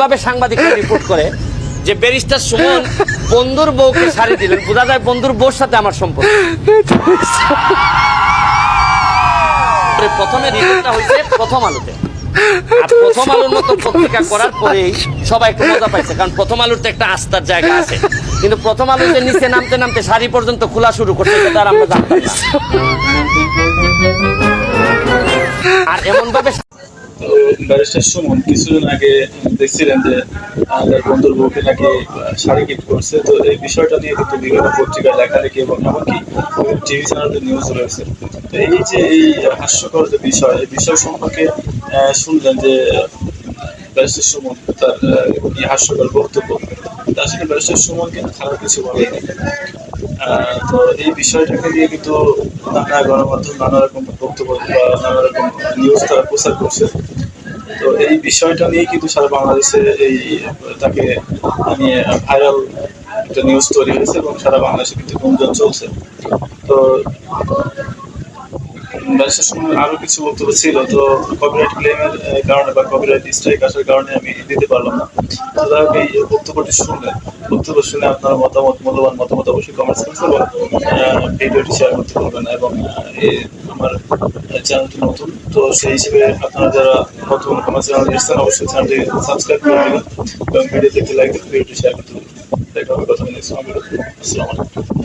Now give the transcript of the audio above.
ভাবে সাংবাদিকরা রিপোর্ট করে যে ব্যারিস্টার সুমন বন্ধুর বউকে শাড়ি দিলেন। বোঝা যায় বন্ধুর বউর সাথে আমার সম্পর্ক। প্রথমে রিপোর্টটা হয়েছে প্রথম আলোতে। প্রথম আলোর মতো পত্রিকা করার পরেই সবাই একটু মজা পাইছে, কারণ প্রথম আলোর তো একটা আস্থার জায়গা আছে। কিন্তু প্রথম আলোতে নিচে নামতে নামতে শাড়ি পর্যন্ত খোলা শুরু করছে, সেটা আমরা জানতাম আর এমন ভাবে ব্যারিস্টার সুমন কিছুদিন আগে দেখছিলেন যে আমাদের বন্ধুর বউকে নাকি শাড়ি গিফট করছে। তো এই বিষয়টা নিয়ে কিন্তু বিভিন্ন পত্রিকায় লেখালেখি এবং এমনকি টিভি চ্যানেলের নিউজ রয়েছে। তো এই যে এই হাস্যকর যে বিষয়, এই বিষয় সম্পর্কে শুনলেন যে ব্যারিস্টার সুমন তার হাস্যকর বক্তব্য। আসলে ব্যারিস্টার সুমন কিন্তু খারাপ কিছু বলেনি। তো এই বিষয়টাকে নিয়ে কিন্তু নানা গণমাধ্যম, নানা রকম বক্তব্য বা নানা রকম নিউজ তারা প্রচার করছে। তো এই বিষয়টা নিয়ে কিন্তু সারা বাংলাদেশে এই তাকে নিয়ে ভাইরাল একটা নিউজ তৈরি হয়েছে এবং সারা বাংলাদেশে কিন্তু গুঞ্জন চলছে। তো ব্যারিস্টার সময় আরও কিছু বক্তব্য ছিল, তো কপিরাইট ক্লেমের কারণে বা কপিরাইট স্ট্রাইক আসার কারণে আমি দিতে পারলাম না। যাই এই বক্তব্যটি শুনলেন। বক্তব্য শুনে আপনার মতামত, মূল্যবান মতামত অবশ্যই কমেন্টস করতে এবং ভিডিওটি শেয়ার করতে পারবেন এবং আমার চ্যানেলটি নতুন। তো সেই হিসেবে আপনারা যারা নতুন আমার চ্যানেল এসেছেন, অবশ্যই চ্যানেলটি সাবস্ক্রাইব করে দেবেন এবং ভিডিওতে একটি লাইক ভিডিওটি শেয়ার করতে পারবেন দেখা হবে কথা নেক্সট আসসালামু আলাইকুম।